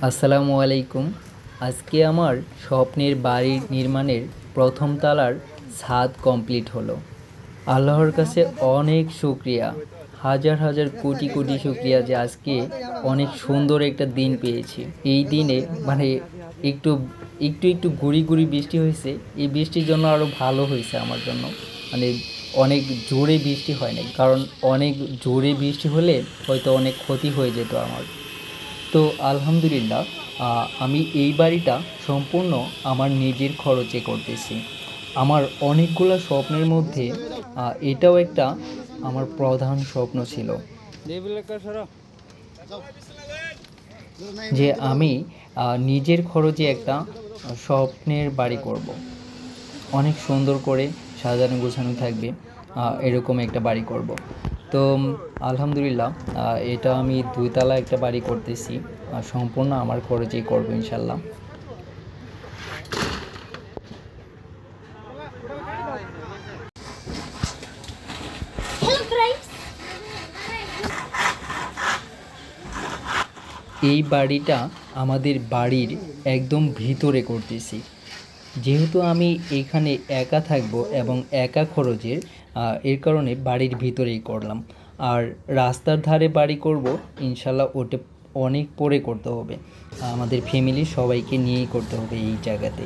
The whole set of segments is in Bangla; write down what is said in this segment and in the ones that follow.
আসসালামু আলাইকুম। আজকে আমার স্বপ্নের বাড়ি নির্মাণের প্রথম তালার ছাদ কমপ্লিট হলো। আল্লাহর কাছে অনেক শুক্রিয়া। হাজার হাজার কোটি কোটি শুক্রিয়া যে আজকে অনেক সুন্দর একটা দিন পেয়েছি। এই দিনে মানে একটু একটু একটু গুড়ি গুড়ি বৃষ্টি হয়েছে। এই বৃষ্টির জন্য আরও ভালো হয়েছে আমার জন্য। মানে অনেক জোরে বৃষ্টি হয় নাই। কারণ অনেক জোরে বৃষ্টি হলে হয়তো অনেক ক্ষতি হয়ে যেত আমার। তো আলহামদুলিল্লাহ আমি এই বাড়িটা সম্পূর্ণ আমার নিজের খরচে করতেছি আমার অনেকগুলো স্বপ্নের মধ্যে এটাও একটা আমার প্রধান স্বপ্ন ছিল যে আমি নিজের খরচে একটা স্বপ্নের বাড়ি করব। অনেক সুন্দর করে সাজানো গোছানো থাকবে এরকম একটা বাড়ি করব। তো আলহামদুলিল্লাহ এটা আমি দুইতলা একটা বাড়ি করতেছি আর সম্পূর্ণ আমার খরচেই করব ইনশাল্লাহ। এই বাড়িটা আমাদের বাড়ির একদম ভিতরে করতেছি। যেহেতু আমি এখানে একা থাকব এবং একা খরচের এর কারণে বাড়ির ভিতরেই করলাম। আর রাস্তার ধারে বাড়ি করব, ইনশাল্লাহ ওটা অনেক পরে করতে হবে। আমাদের ফ্যামিলি সবাইকে নিয়েই করতে হবে এই জায়গাতে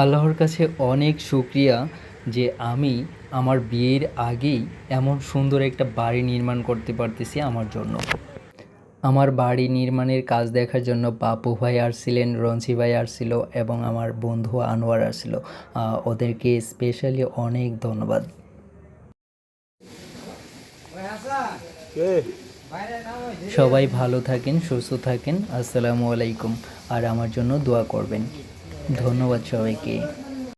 আল্লাহর কাছে অনেক শুক্রিয়া যে আমি আমার বিয়ের আগেই এমন সুন্দর একটা বাড়ি নির্মাণ করতে পারতেছি আমার জন্য। আমার বাড়ি নির্মাণের কাজ দেখার জন্য বাপু ভাই আসছিলেন রঞ্জি ভাই আসছিল এবং আমার বন্ধু আনোয়ার আসছিল। ওদেরকে স্পেশালি অনেক ধন্যবাদ। সবাই ভালো থাকেন, সুস্থ থাকেন, আসসালামু আলাইকুম। আর আমার জন্য দোয়া করবেন। ধন্যবাদ সবাইকে।